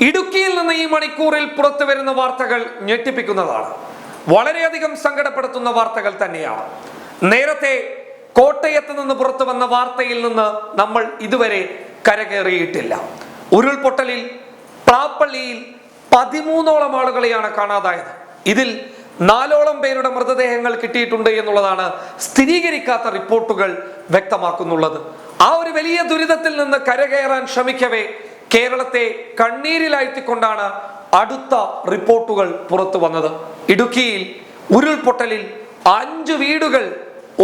ഇടുക്കിയിൽ നിന്ന് ഈ മണിക്കൂറിൽ പുറത്തു വരുന്ന വാർത്തകൾ ഞെട്ടിപ്പിക്കുന്നതാണ്. വളരെയധികം സങ്കടപ്പെടുത്തുന്ന വാർത്തകൾ തന്നെയാണ്. നേരത്തെ കോട്ടയത്ത് നിന്ന് പുറത്തു വന്ന വാർത്തയിൽ നിന്ന് നമ്മൾ ഇതുവരെ കരകയറിയിട്ടില്ല. ഉരുൾപൊട്ടലിൽ പ്രാപ്പള്ളിയിൽ പതിമൂന്നോളം ആളുകളെയാണ് കാണാതായത്. ഇതിൽ നാലോളം പേരുടെ മൃതദേഹങ്ങൾ കിട്ടിയിട്ടുണ്ട് എന്നുള്ളതാണ് സ്ഥിരീകരിക്കാത്ത റിപ്പോർട്ടുകൾ വ്യക്തമാക്കുന്നുള്ളത്. ആ ഒരു വലിയ ദുരിതത്തിൽ നിന്ന് കരകയറാൻ ശ്രമിക്കവേ കേരളത്തെ കണ്ണീരിലാഴ്ത്തിക്കൊണ്ടാണ് അടുത്ത റിപ്പോർട്ടുകൾ പുറത്തു വന്നത്. ഇടുക്കിയിൽ ഉരുൾപൊട്ടലിൽ അഞ്ച് വീടുകൾ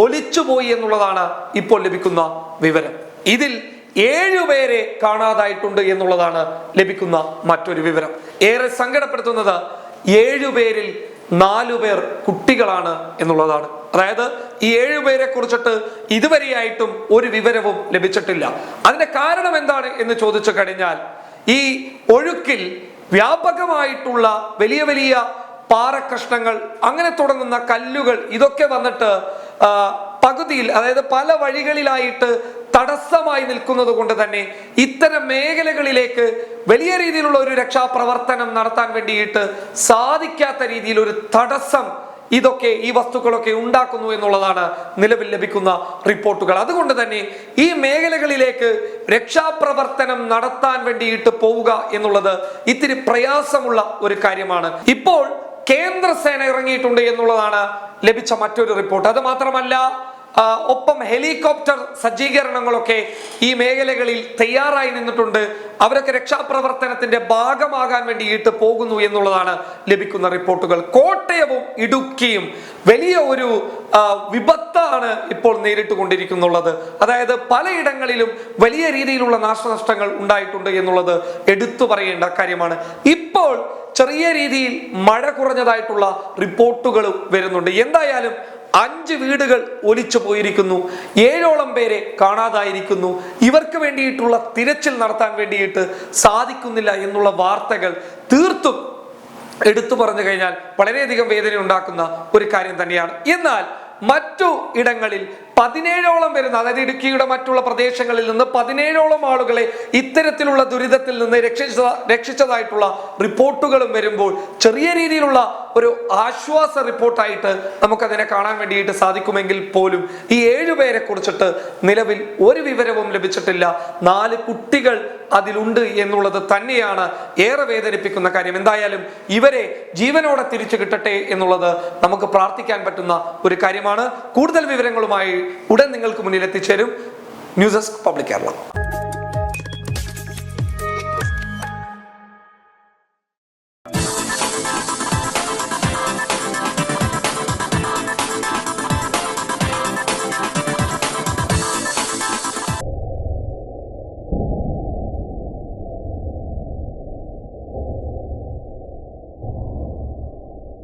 ഒലിച്ചുപോയി എന്നുള്ളതാണ് ഇപ്പോൾ ലഭിക്കുന്ന വിവരം. ഇതിൽ ഏഴുപേരെ കാണാതായിട്ടുണ്ട് എന്നുള്ളതാണ് ലഭിക്കുന്ന മറ്റൊരു വിവരം. ഏറെ സങ്കടപ്പെടുത്തുന്നത് ഏഴുപേരിൽ നാലുപേർ കുട്ടികളാണ് എന്നുള്ളതാണ്. അതായത് ഈ ഏഴുപേരെ കുറിച്ചിട്ട് ഇതുവരെയായിട്ടും ഒരു വിവരവും ലഭിച്ചിട്ടില്ല. അതിന്റെ കാരണം എന്താണ് എന്ന് ചോദിച്ചു കഴിഞ്ഞാൽ ഈ ഒഴുക്കിൽ വ്യാപകമായിട്ടുള്ള വലിയ വലിയ പാറക്കഷ്ണങ്ങൾ അങ്ങനെ തുടങ്ങുന്ന കല്ലുകൾ ഇതൊക്കെ വന്നിട്ട് പകുതിയിൽ അതായത് പല വഴികളിലായിട്ട് തടസ്സമായി നിൽക്കുന്നത് കൊണ്ട് തന്നെ ഇത്തരം മേഖലകളിലേക്ക് വലിയ രീതിയിലുള്ള ഒരു രക്ഷാപ്രവർത്തനം നടത്താൻ വേണ്ടിയിട്ട് സാധിക്കാത്ത രീതിയിൽ ഒരു തടസ്സം ഇതൊക്കെ ഈ വസ്തുക്കളൊക്കെ ഉണ്ടാക്കുന്നു എന്നുള്ളതാണ് നിലവിൽ ലഭിക്കുന്ന റിപ്പോർട്ടുകൾ. അതുകൊണ്ട് തന്നെ ഈ മേഖലകളിലേക്ക് രക്ഷാപ്രവർത്തനം നടത്താൻ വേണ്ടിയിട്ട് പോവുക എന്നുള്ളത് ഇത്തിരി പ്രയാസമുള്ള ഒരു കാര്യമാണ്. ഇപ്പോൾ കേന്ദ്ര സേന ഇറങ്ങിയിട്ടുണ്ട് എന്നുള്ളതാണ് ലഭിച്ച മറ്റൊരു റിപ്പോർട്ട്. അത് മാത്രമല്ല ഒപ്പം ഹെലികോപ്റ്റർ സജ്ജീകരണങ്ങളൊക്കെ ഈ മേഖലകളിൽ തയ്യാറായി നിന്നിട്ടുണ്ട്. അവരൊക്കെ രക്ഷാപ്രവർത്തനത്തിന്റെ ഭാഗമാകാൻ വേണ്ടിയിട്ട് പോകുന്നു എന്നുള്ളതാണ് ലഭിക്കുന്ന റിപ്പോർട്ടുകൾ. കോട്ടയവും ഇടുക്കിയും വലിയ ഒരു വിപത്താണ് ഇപ്പോൾ നേരിട്ട് കൊണ്ടിരിക്കുന്നുള്ളത് അതായത് പലയിടങ്ങളിലും വലിയ രീതിയിലുള്ള നാശനഷ്ടങ്ങൾ ഉണ്ടായിട്ടുണ്ട് എന്നുള്ളത് എടുത്തു പറയേണ്ട കാര്യമാണ്. ഇപ്പോൾ ചെറിയ രീതിയിൽ മഴ കുറഞ്ഞതായിട്ടുള്ള റിപ്പോർട്ടുകൾ വരുന്നുണ്ട്. എന്തായാലും അഞ്ച് വീടുകൾ ഒലിച്ചു പോയിരിക്കുന്നു. ഏഴോളം പേരെ കാണാതായിരിക്കുന്നു. ഇവർക്ക് വേണ്ടിയിട്ടുള്ള തിരച്ചിൽ നടത്താൻ വേണ്ടിയിട്ട് സാധിക്കുന്നില്ല എന്നുള്ള വാർത്തകൾ തീർത്തും എടുത്തു പറഞ്ഞു കഴിഞ്ഞാൽ വളരെയധികം വേദന ഉണ്ടാക്കുന്ന ഒരു കാര്യം തന്നെയാണ്. എന്നാൽ മറ്റു ഇടങ്ങളിൽ പതിനേഴോളം വരുന്ന അതായത് ഇടുക്കിയുടെ മറ്റുള്ള പ്രദേശങ്ങളിൽ നിന്ന് പതിനേഴോളം ആളുകളെ ഇത്തരത്തിലുള്ള ദുരിതത്തിൽ നിന്ന് രക്ഷിച്ച രക്ഷിച്ചതായിട്ടുള്ള റിപ്പോർട്ടുകളും വരുമ്പോൾ ചെറിയ രീതിയിലുള്ള ഒരു ആശ്വാസ റിപ്പോർട്ടായിട്ട് നമുക്കതിനെ കാണാൻ വേണ്ടിയിട്ട് സാധിക്കുമെങ്കിൽ പോലും ഈ ഏഴുപേരെ കുറിച്ചിട്ട് നിലവിൽ ഒരു വിവരവും ലഭിച്ചിട്ടില്ല. നാല് കുട്ടികൾ അതിലുണ്ട് എന്നുള്ളത് തന്നെയാണ് ഏറെ വേദനിപ്പിക്കുന്ന കാര്യം. എന്തായാലും ഇവരെ ജീവനോടെ തിരിച്ചു കിട്ടട്ടെ എന്നുള്ളത് നമുക്ക് പ്രാർത്ഥിക്കാൻ പറ്റുന്ന ഒരു കാര്യമാണ്. കൂടുതൽ വിവരങ്ങളുമായി ഉടൻ നിങ്ങൾക്ക് മുന്നിൽ എത്തിച്ചേരും ന്യൂസ് ഡെസ്ക് പബ്ലിക് കേരള.